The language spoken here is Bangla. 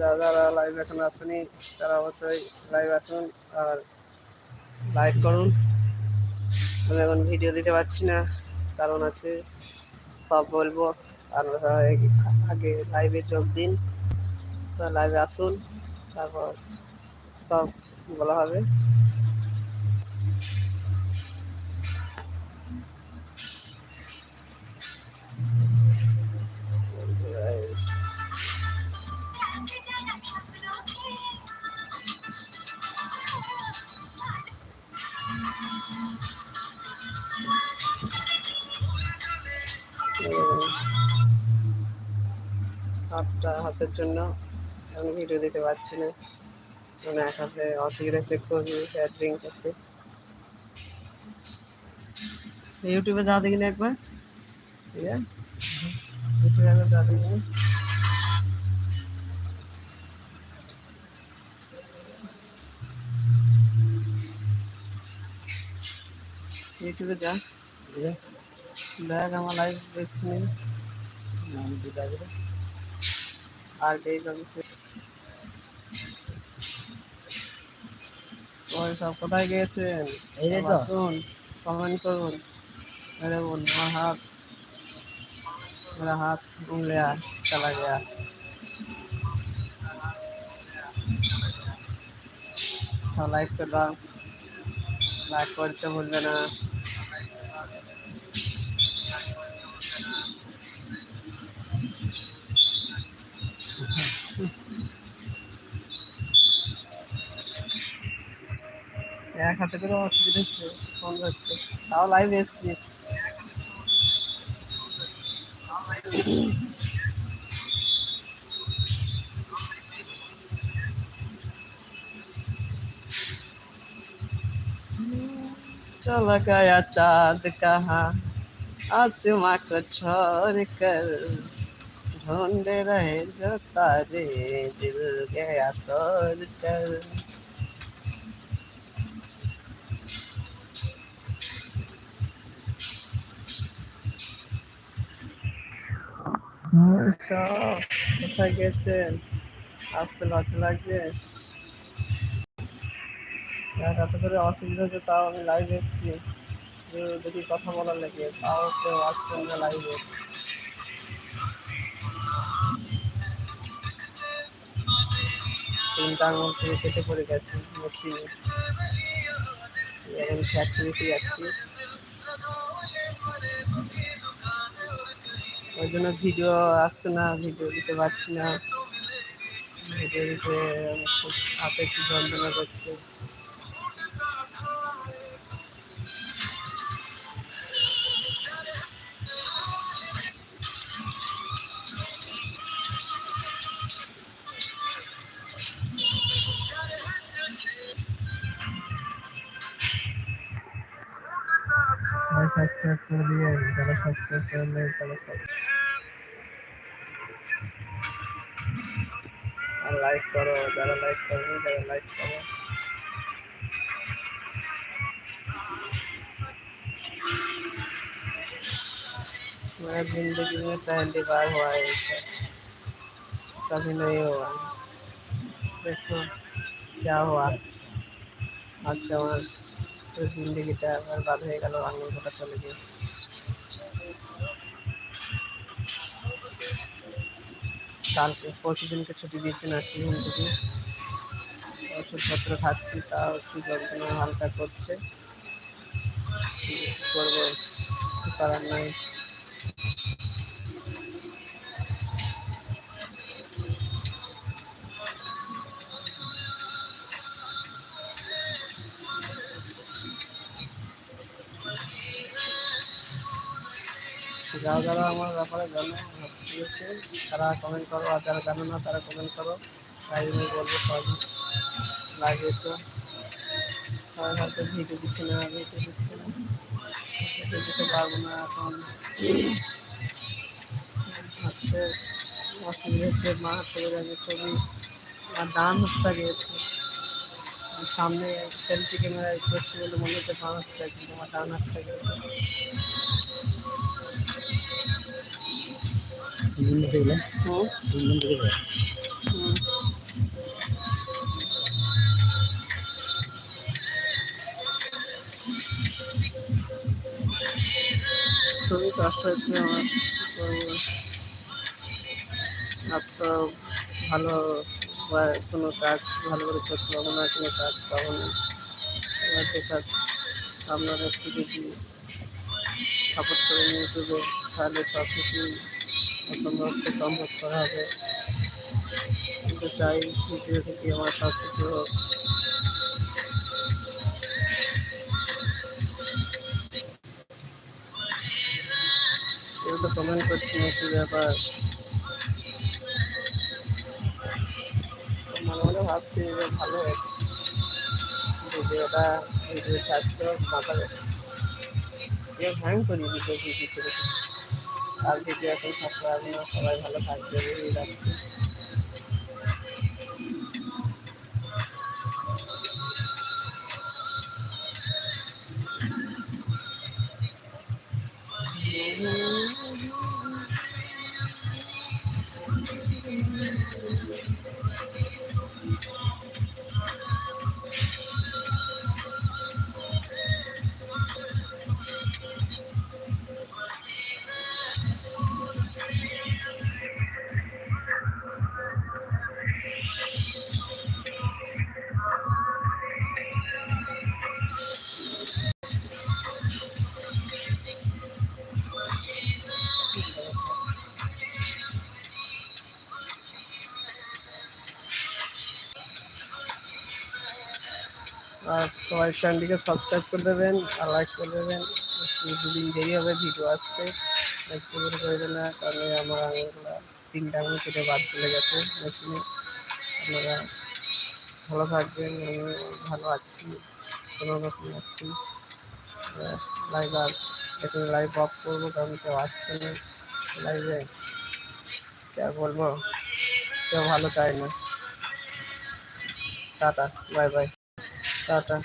যারা যারা লাইভ এখন আসেনি, তারা অবশ্যই লাইভ আসুন আর লাইক করুন। আমি এখন ভিডিও দিতে পারছি না, কারণ আছে সব বলব। আর আগে লাইভে যোগ দিন লাইভে আসুন, তারপর সব বলা হবে। হাতটা হাতের জন্য আমি ভিডিও দিতে পারছি না। মানে এক হাতে অসুবিধা চেক করবি ড্রিঙ্ক করতে ইউটিউবে যা দেখি না একবার। ঠিক আছে? ইউটিউবে একবার যা দেখি ইউটিউবে যা দেখ আমার লাইভ বেশি নেই আর কে অফিসে ওই সব কোথায় গিয়েছেন এই রে তো। আসুন কমেন্ট করুন मेरे बोल मेरा हाथ मेरा हाथ घूम गया चला गया লাইক করে দাও লাইক করতে ভুলবে না এক হাতে করে অসুবিধা হচ্ছে ফোন করতে তাও লাইভ এসছি चला गया चांद कहाँ आसमां को छोड़ कर ढूंढ रहे जो तारे दिल गया तोड़ कर কোথায় গেছেন আসতে লজ্জা লাগছে এক হাতে করে অসুবিধা হচ্ছে তাও আমি লাইভে এসেছি যে দেখি কথা বলার লাগে তাও কেউ আসছেন না লাইভে তিনটা আঙুল থেকে কেটে পড়ে গেছে মেশিনে এখন ফ্যাক্টরিতে যাচ্ছি ওই জন্য ভিডিও আসছে না, ভিডিও দিতে পারছি না। ভিডিও দিতে খুব হাতে একটু যন্ত্রণা করছে। সাবস্ক্রাইব করে দিয়ে যারা সাবস্ক্রাইব করলে তারা लाइक करो, ज़्यादा लाइक करो, ज़्यादा लाइक करो। मेरा ज़िंदगी में पहली बार हुआ है इसे कभी नहीं हुआ। देखो, क्या हुआ। आज का तो ज़िंदगी बर्बाद हो गल आगे पता चल गया। কালকে পরশু দিনকে ছুটি দিয়েছে নার্সিং হোম থেকে ওষুধপত্র খাচ্ছি, তাও একটু যন্ত্রণা হালকা করছে। করব? করার নাই। যারা যারা আমার ব্যাপারে জানো আছে তারা কমেন্ট করো, আর যারা জানো না, তারা কমেন্ট করো। তাই আমি বলব সবাই এসো। সবাই হয়তো ভিডিও দিচ্ছে না, ভিডিও দিচ্ছে না। দিতে পারব না এখন। হচ্ছে অসুবিধা হচ্ছে, মা শরীর আমি খুবই আমার ডান হাতটা গিয়েছে। সামনে সেলফি ক্যামেরায় করছি বলে মনে হচ্ছে বাঁ হাতটা, কিন্তু আমার ডান হাতটা গিয়েছে। খুবই কষ্ট হচ্ছে আমার। আর তো ভালো বা কোনো কাজ ভালো করে করতে পারব না কোনো কাজ পাবো না। এবার কাজ আপনারা একটু যদি সাপোর্ট করে ইউটিউবে তাহলে সব কিছুই অসম্ভবকে সম্ভব করা হবে। কিন্তু চাই ভিডিও থেকে আমার সব কিছু হোক কমেন্ট করছি না, কি ব্যাপার? মনে মনে ভাবছি যে ভালো হয়েছে। ভিডিওটা ভিডিও ছাড়তে মাথা হ্যাং করি ভিডিও ভিডিও ছেড়ে আর ভিডিও এখন সবাই ভালো থাকবে রাখছি সবাই চ্যানেলটিকে সাবস্ক্রাইব করে দেবেন আর লাইক করে দেবেন। দুদিন দেরি হবে ভিডিও আসতে। একটু করে দেবেন না, কারণ আমার আঙুলগুলো তিনটা আঙুল কেটে বাদ চলে গেছে মেশিনে। আপনারা ভালো থাকবেন, আমি ভালো আছি, কোনো রকম আছি। লাইভ আর এখন লাইভ অফ করব, কারণ কেউ আসছে না লাইভে কে বলব? কেউ ভালো চায় না। Tata bye bye tata.